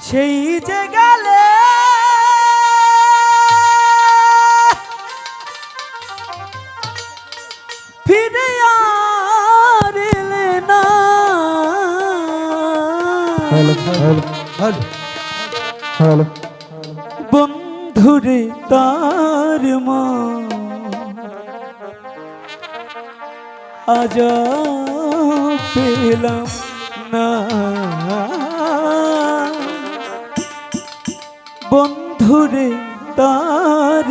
সেই যে গেলে। ফিরে না। বন্ধুরে তার মা। আজ পেলাম না। বন্ধুরে তার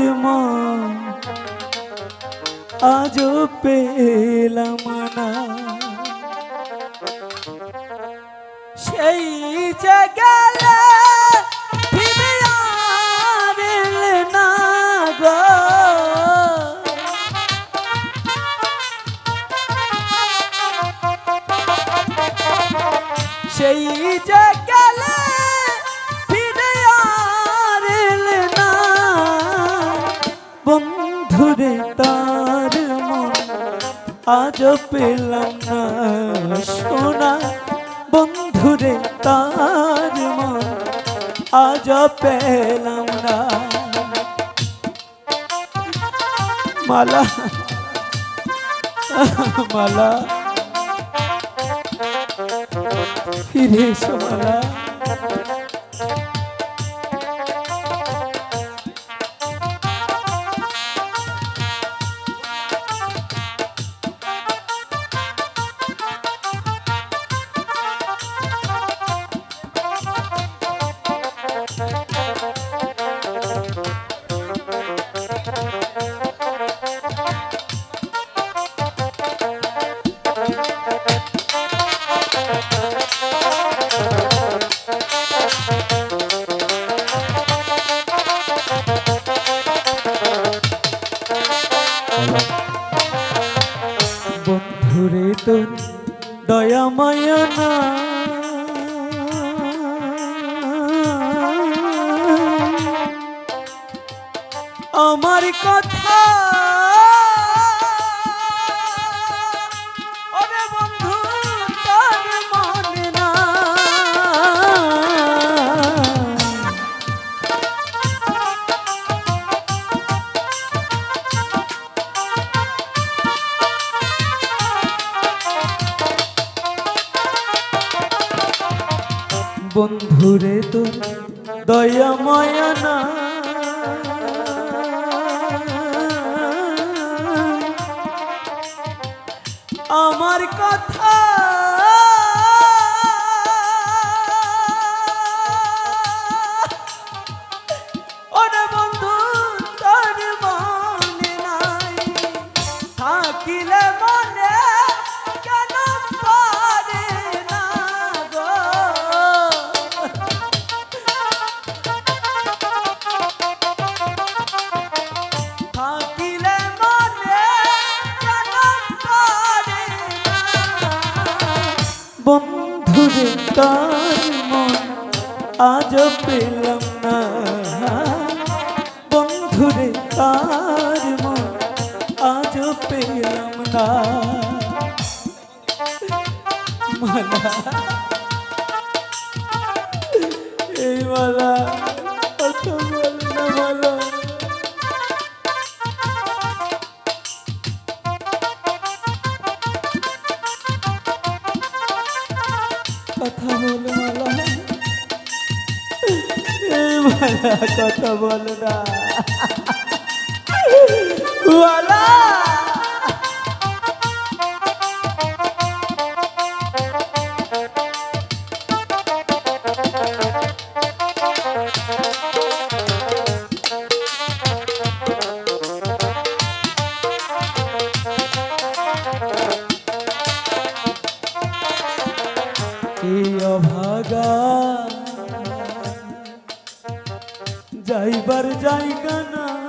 আজ পেলাম না। সেই যে বন্ধুরে তার মন, আজ পেলাম না সোনা। বন্ধুরে তার মন, আজ পেলাম না। মালা মালা। ফিরে এসো তোর দয়া মায়া না। আমার কথা বন্ধুরে তো দয়া মায়া না। আমার কথা বন্ধু তোর মনে নাই। থাকিলে তার মন আজ পেলাম না। বন্ধুরে তার মন আজ পেলাম না। মালা এই মালা কথা বল না মালা কথা বল মালা। এই মালা কথা বল না। মালা। যাইবার জায়গা না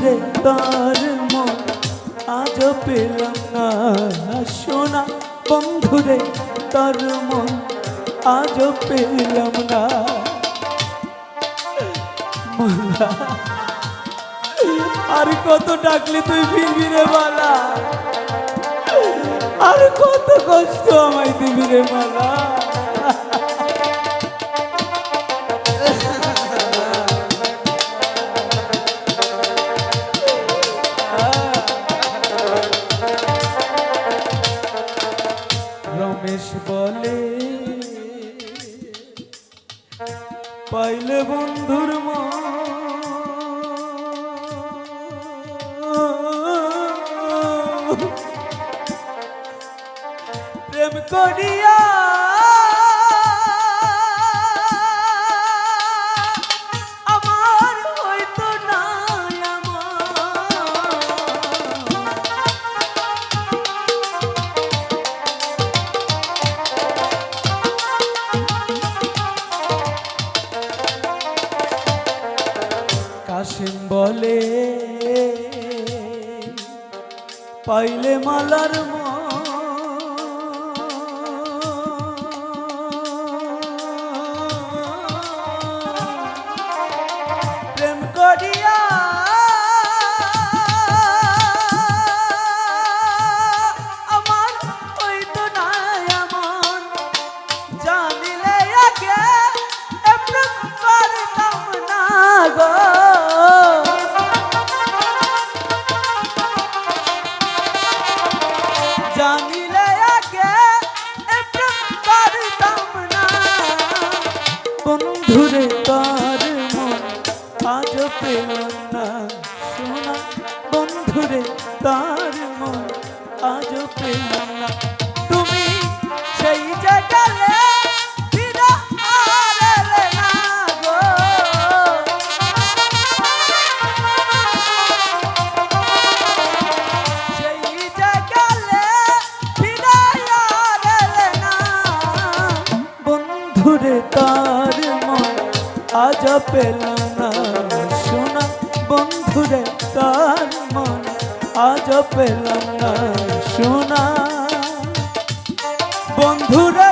বন্ধুরে তার মন আজ পেলাম না সোনা বন্ধুরে তার মন আজ পেলাম না। আর কত ডাকলে তুই ফিরবি রে মালা। আর কত কষ্ট আমায় দিবি রে মালা। প্রেম করিয়া পাইলে মালার মন। আজ পেলাম না শোনা বন্ধুরে তার মনে আজ পেলাম না শোনা বন্ধুরে